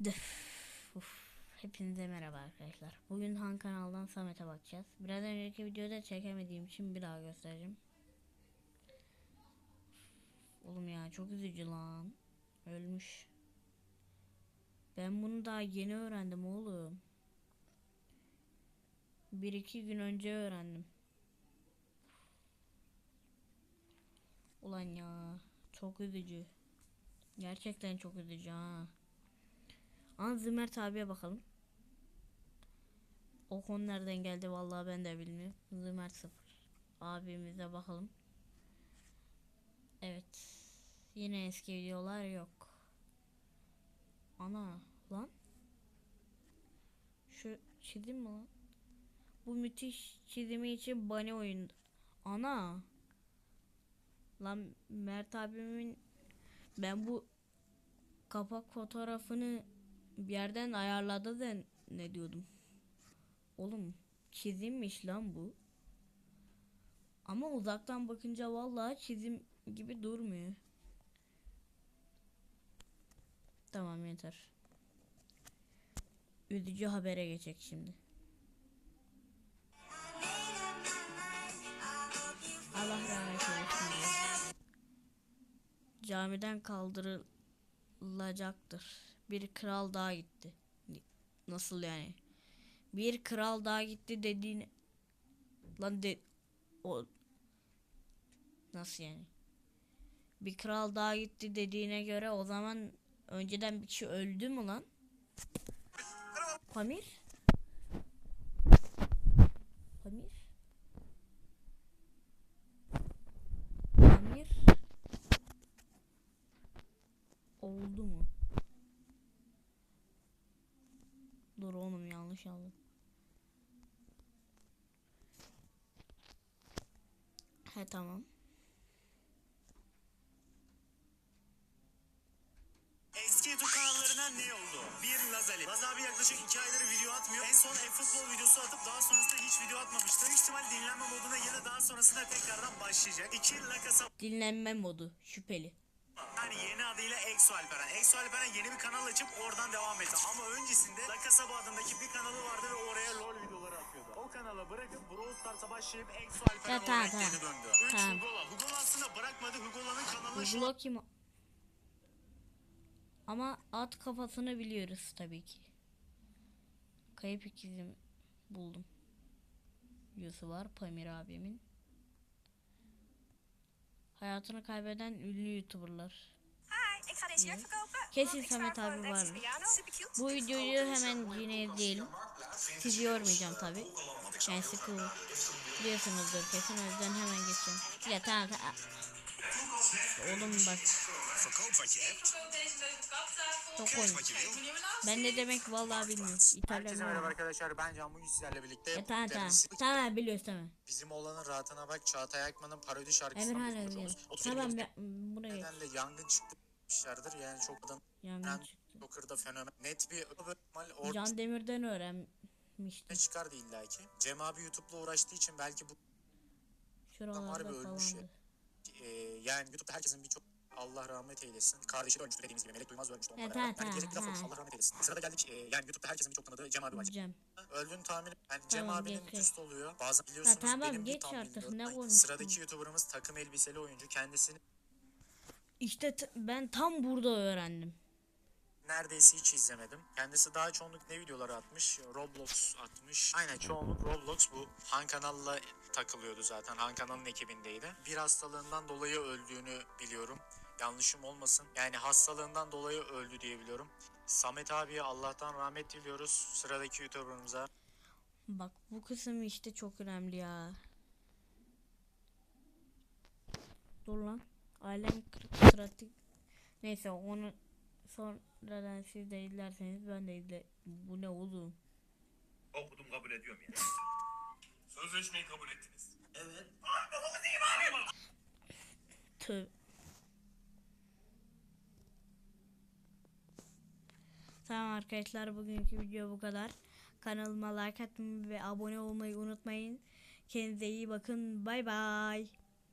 Uf. Hepinize merhaba arkadaşlar. Bugün Han kanaldan Samet'e bakacağız. Biraz önceki videoda çekemediğim için bir daha göstereceğim. Oğlum ya çok üzücü lan. Ölmüş. Ben bunu daha yeni öğrendim oğlum. Bir iki gün önce öğrendim. Ulan ya çok üzücü. Gerçekten çok üzücü ha. An Zümert abiye bakalım. O konu nereden geldi vallahi ben de bilmiyorum. Zümert sıfır. Abimize bakalım. Evet. Yine eski videolar yok. Ana lan. Şu çizim mi lan? Bu müthiş çizimi için bani oyun. Ana. Lan Mert abimin ben bu kapak fotoğrafını bir yerden ayarladı da ne diyordum. Oğlum çizimmiş lan bu. Ama uzaktan bakınca vallahi çizim gibi durmuyor. Tamam yeter. Üzücü habere geçecek şimdi. Allah rahmet eylesin. Camiden kaldırılacaktır. Bir kral daha gitti. Nasıl yani? Bir kral daha gitti dediğini lan de o nasıl yani? Bir kral daha gitti dediğine göre o zaman önceden bir kişi öldü mü lan? Pamir? Pamir? Oldu mu? Dur aldım. He tamam. Eski YouTube kanallarına ne oldu? Bir Lazali. Laz abi yaklaşık 2 aydır video atmıyor. En son e-futbol videosu atıp daha sonrasında hiç video atmamıştı. Büyük ihtimal dinlenme moduna ya da daha sonrasında tekrardan başlayacak. 2 La Casa Dinlenme modu şüpheli. Yani yeni adıyla Exo Alperen. Exo Alperen yeni bir kanal açıp oradan devam etti. Ama öncesinde La Casa adındaki bir kanalı vardı ve oraya LoL videoları atıyordu. O kanala bırakıp Brawl Stars'a başlayıp Exo Alperen Ya, tamam, olarak geri döndü. 3 Tamam. Hugola. Hugola aslında bırakmadı. Hugola'nın kanalına şu Google kim? Ama at kafasını biliyoruz tabii ki. Kayıp ikizim buldum. Videosu var Pamir abimin. Hayatını kaybeden ünlü youtuberlar. Kesin Samet abi cute. Bu videoyu hemen yine izleyelim. Sizi yormayacağım tabi. Yani sıkıl biliyorsunuzdur kesin o yüzden hemen geçeceğim. Ya tamam tamam. Oğlum bak Verkoop wat je hebt. çok komik. Ben ne demek vallahi bilmiyorum. İtalyan Herkese merhaba ama. arkadaşlar ben Can bugün sizlerle birlikte Ya tamam tamam. Kendisi- Tamam biliyoruz tamam. Bizim olanın rahatına bak Çağatay Akman'ın parodi şarkısından konuşuyoruz. O Tamam ben buna geç. neden de yangın çıktı demişlerdir. yani çok adam Yangın çıktı. Joker'da fenomen net bir ihtimal ortaya Can Demir'den öğrenmiştim. çıkardı illaki. Cem abi YouTube'la uğraştığı için belki bu Şuralarda harbi ölmüş ya. falandı. E, yani YouTube'da herkesin birçok Allah rahmet eylesin. Kardeşi de ölmüştü dediğimiz gibi. Melek Duymaz ölmüştü. Evet, Onlara tamam, ben gelecek bir laf olmuş. ha. Allah rahmet eylesin. Sırada geldik. E, yani YouTube'da herkesin birçok tanıdığı Cem abi var. Cem. Öldüğünü tahmin yani Cem Tamam, abinin geç, üst oluyor. Bazen biliyorsunuz tamam, benim geç tam artık, bilmiyorum. ne konuştun? Sıradaki YouTuber'ımız takım elbiseli oyuncu. Kendisini İşte ben tam burada öğrendim. Neredeyse hiç izlemedim. Kendisi daha çoğunluk ne videoları atmış? Roblox atmış. Aynen çoğunluk Roblox bu. Han kanalla takılıyordu zaten. Han kanalın ekibindeydi. Bir hastalığından dolayı öldüğünü biliyorum. Yanlışım olmasın. Yani hastalığından dolayı öldü diye biliyorum. Samet abiye Allah'tan rahmet diliyoruz. Sıradaki YouTuber'ımıza. Bak bu kısım işte çok önemli ya. Dur lan. Alem kır- pratik. Neyse onu sonradan siz de izlerseniz ben de izle. Bu ne oğlum? Okudum kabul ediyorum ya. Sözleşmeyi kabul ettiniz. Evet. Tövbe. Tamam arkadaşlar bugünkü video bu kadar. Kanalıma like atmayı ve abone olmayı unutmayın. Kendinize iyi bakın. Bay bay.